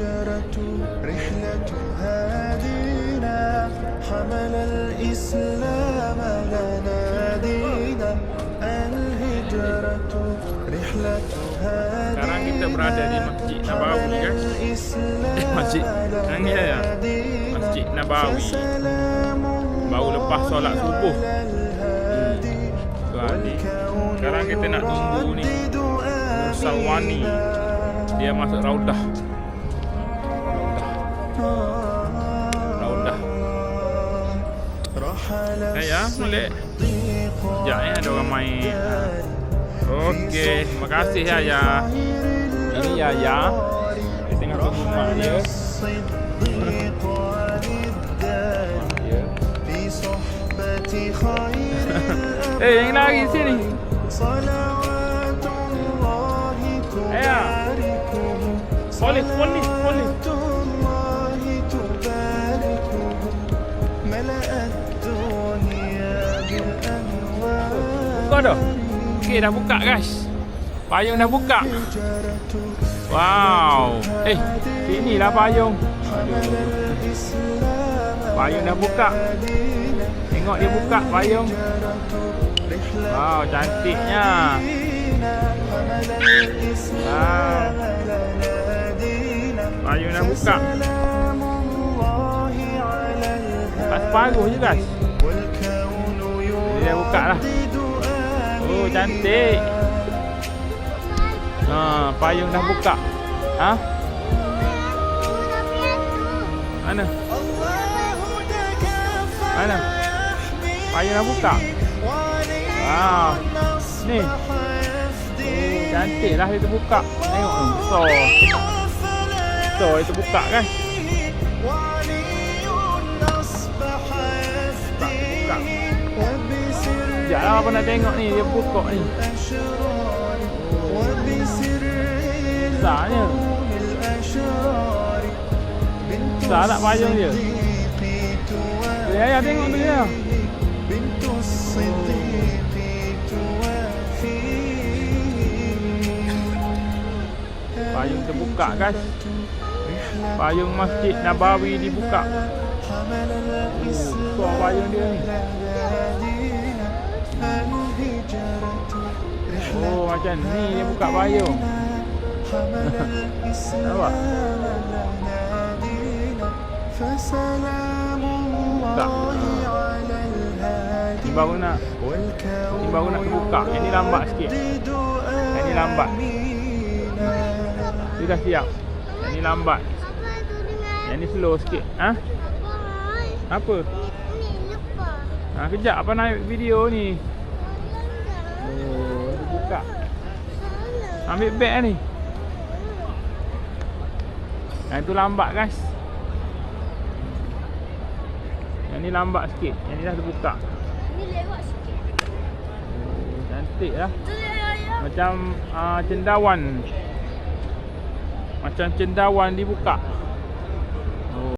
الهجرة رحلة هادينا حمل الإسلام لنا دينا الهجرة رحلة Sekarang kita berada di Masjid Nabawi guys. Eh, Masjid. Yang ni ya. Masjid Nabawi. Baru lepas solat subuh. Tuan ni. Sekarang kita nak tunggu ni. Salwani. Dia masuk raudah. Raudah. dah. Eh ya, boleh. Ya, ya, ada orang main. Ah. Okey, terima kasih ya, ya. Ini ya ya. Kita tengah tunggu mak dia. Eh, yang lagi sini. Ayah. Eh, polis, polis, polis. buka dah. ok dah buka guys. Payung dah buka. Wow. Eh, sini lah payung. Payung dah buka. Tengok dia buka payung. Wow, cantiknya. Wow. Payung dah buka. Pas separuh je guys. Dia dah buka lah cantik. Ha, payung dah buka. Ha? Mana? Mana? Payung dah buka. Ha. Ni. cantik, lah dia terbuka. Tengok tu So. So dia terbuka kan? Tak buka. Sekejap lah nak tengok ni? Dia buka ni. Besarnya. Besar tak payung dia? Ya, ya, tengok tu ya. Payung terbuka guys. Payung Masjid Nabawi dibuka. Oh, payung dia ni? Oh macam ni dia buka payung. Nampak? Ini baru nak. Ini baru nak terbuka. Yang ni lambat sikit. Yang ni lambat. Ini dah siap. Yang ni lambat. Yang ni slow sikit. Ha? Apa? Ha, kejap. Apa naik video ni? Oh, buka. Ambil beg ni. Yang tu lambat guys. Yang ni lambat sikit. Yang ni dah terbuka. Ni lewat sikit. Oh, cantik lah. Tu ya ya. Macam uh, cendawan. Macam cendawan dibuka.